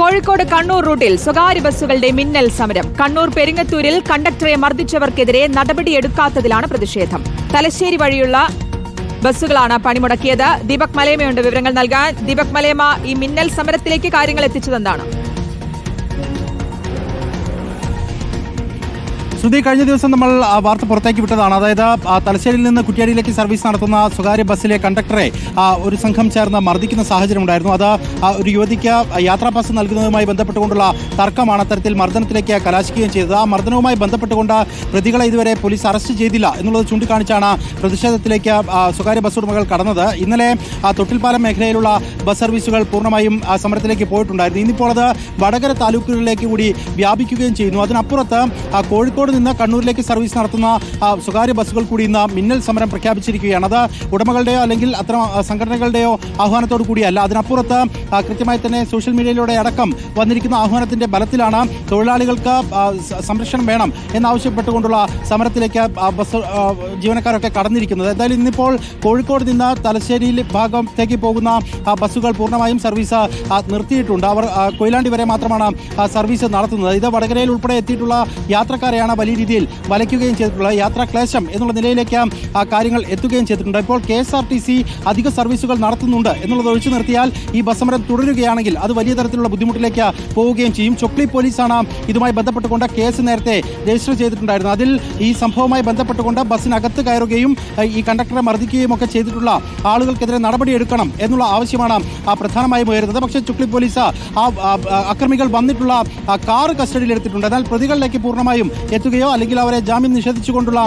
കോഴിക്കോട് കണ്ണൂർ റൂട്ടിൽ സ്വകാര്യ ബസ്സുകളുടെ മിന്നൽ സമരം. കണ്ണൂർ പെരിങ്ങത്തൂരിൽ കണ്ടക്ടറെ മർദ്ദിച്ചവർക്കെതിരെ നടപടിയെടുക്കാത്തതിലാണ് പ്രതിഷേധം. തലശ്ശേരി വഴിയുള്ള ബസ്സുകളാണ് പണിമുടക്കിയത്. ദീപക് മലേമയുണ്ട് വിവരങ്ങൾ നൽകാൻ. ദീപക് മലേമ ഈ മിന്നൽ സമരത്തിലേക്ക് കാര്യങ്ങൾ എത്തിച്ചതെന്താണ് ശ്രുതി കഴിഞ്ഞ ദിവസം നമ്മൾ വാർത്ത പുറത്തേക്ക് വിട്ടതാണ്. അതായത് തലശ്ശേരിയിൽ നിന്ന് കുറ്റ്യാടിയിലേക്ക് സർവീസ് നടത്തുന്ന സ്വകാര്യ ബസ്സിലെ കണ്ടക്ടറെ ഒരു സംഘം ചേർന്ന് മർദ്ദിക്കുന്ന സാഹചര്യം ഉണ്ടായിരുന്നു അത് ഒരു യുവതിക്ക് യാത്രാ പാസ് നൽകുന്നതുമായി ബന്ധപ്പെട്ടുകൊണ്ടുള്ള തർക്കമാണ് അത്തരത്തിൽ മർദ്ദനത്തിലേക്ക് കലാശിക്കുകയും ചെയ്തത്. ആ മർദ്ദനവുമായി ബന്ധപ്പെട്ടുകൊണ്ട് പ്രതികളെ ഇതുവരെ പോലീസ് അറസ്റ്റ് ചെയ്തില്ല എന്നുള്ളത് ചൂണ്ടിക്കാണിച്ചാണ് പ്രതിഷേധത്തിലേക്ക് സ്വകാര്യ ബസ് ഉടമകൾ കടന്നത്. ഇന്നലെ തൊട്ടിൽപ്പാലം മേഖലയിലുള്ള ബസ് സർവീസുകൾ പൂർണമായും സമരത്തിലേക്ക് പോയിട്ടുണ്ടായിരുന്നു. ഇന്നിപ്പോൾ അത് വടകര താലൂക്കുകളിലേക്ക് കൂടി വ്യാപിക്കുകയും ചെയ്യുന്നു. അതിനപ്പുറത്ത് ആ, കോഴിക്കോട് നിന്ന് കണ്ണൂരിലേക്ക് സർവീസ് നടത്തുന്ന സ്വകാര്യ ബസ്സുകൾ കൂടി ഇന്ന് മിന്നൽ സമരം പ്രഖ്യാപിച്ചിരിക്കുകയാണ്. അത് ഉടമകളുടെയോ അല്ലെങ്കിൽ അത്തരം സംഘടനകളുടെയോ ആഹ്വാനത്തോടു കൂടിയല്ല. അതിനപ്പുറത്ത് കൃത്യമായി തന്നെ സോഷ്യൽ മീഡിയയിലൂടെ അടക്കം വന്നിരിക്കുന്ന ആഹ്വാനത്തിന്റെ ബലത്തിലാണ് തൊഴിലാളികൾക്ക് സംരക്ഷണം വേണം എന്നാവശ്യപ്പെട്ടുകൊണ്ടുള്ള സമരത്തിലേക്ക് ബസ് ജീവനക്കാരൊക്കെ കടന്നിരിക്കുന്നത്. എന്തായാലും ഇന്നിപ്പോൾ കോഴിക്കോട് നിന്ന് തലശ്ശേരി ഭാഗത്തേക്ക് പോകുന്ന ബസ്സുകൾ പൂർണമായും സർവീസ് നിർത്തിയിട്ടുണ്ട്. അവർ കൊയിലാണ്ടി വരെ മാത്രമാണ് സർവീസ് നടത്തുന്നത്. ഇത് വടകരയിൽ ഉൾപ്പെടെ എത്തിയിട്ടുള്ള യാത്രക്കാരെയാണ് വലിയ രീതിയിൽ വലയ്ക്കുകയും ചെയ്തിട്ടുള്ളത് യാത്രാ ക്ലേശം എന്നുള്ള നിലയിലേക്ക് ആ കാര്യങ്ങൾ എത്തുകയും ചെയ്തിട്ടുണ്ട്. ഇപ്പോൾ K S R T C അധിക സർവീസുകൾ നടത്തുന്നുണ്ട് എന്നുള്ളത് ഒഴിച്ചു നിർത്തിയാൽ ഈ ബസ് സമരം തുടരുകയാണെങ്കിൽ അത് വലിയ തരത്തിലുള്ള ബുദ്ധിമുട്ടിലേക്ക് പോവുകയും ചെയ്യും. ചൊക്ലി പോലീസാണ് ഇതുമായി ബന്ധപ്പെട്ടുകൊണ്ട് കേസ് നേരത്തെ രജിസ്റ്റർ ചെയ്തിട്ടുണ്ടായിരുന്നു. അതിൽ ഈ സംഭവവുമായി ബന്ധപ്പെട്ടുകൊണ്ട് ബസ്സിനകത്ത് കയറുകയും ഈ കണ്ടക്ടറെ മർദ്ദിക്കുകയും ഒക്കെ ചെയ്തിട്ടുള്ള ആളുകൾക്കെതിരെ നടപടിയെടുക്കണം എന്നുള്ള ആവശ്യമാണ് ആ, പ്രധാനമായും ഉയരുന്നത്. പക്ഷേ ചുക്ലി പോലീസ് ആ അക്രമികൾ വന്നിട്ടുള്ള കാർ കസ്റ്റഡിയിൽ എടുത്തിട്ടുണ്ട് എന്നാൽ പ്രതികളിലേക്ക് പൂർണമായും എത്തുകയോ അല്ലെങ്കിൽ അവരെ ജാമ്യം നിഷേധിച്ചുകൊണ്ടുള്ള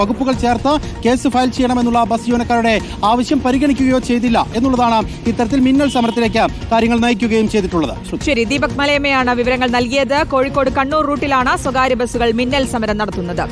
വകുപ്പുകൾ ചേർത്ത് കേസ് ഫയൽ ചെയ്യണമെന്നുള്ള ബസ് ജീവനക്കാരുടെ ആവശ്യം പരിഗണിക്കുകയോ ചെയ്തില്ല എന്നുള്ളതാണ് ഇത്തരത്തിൽ മിന്നൽ സമരത്തിലേക്ക് കാര്യങ്ങൾ നയിക്കുകയും ചെയ്തിട്ടുള്ളത്. ശരി ദീപക് മലയമ്മയാണ് വിവരങ്ങൾ നൽകിയത് കോഴിക്കോട് കണ്ണൂർ റൂട്ടിലാണ് സ്വകാര്യ ബസ്സുകൾ മിന്നൽ സമരം നടത്തുന്നത്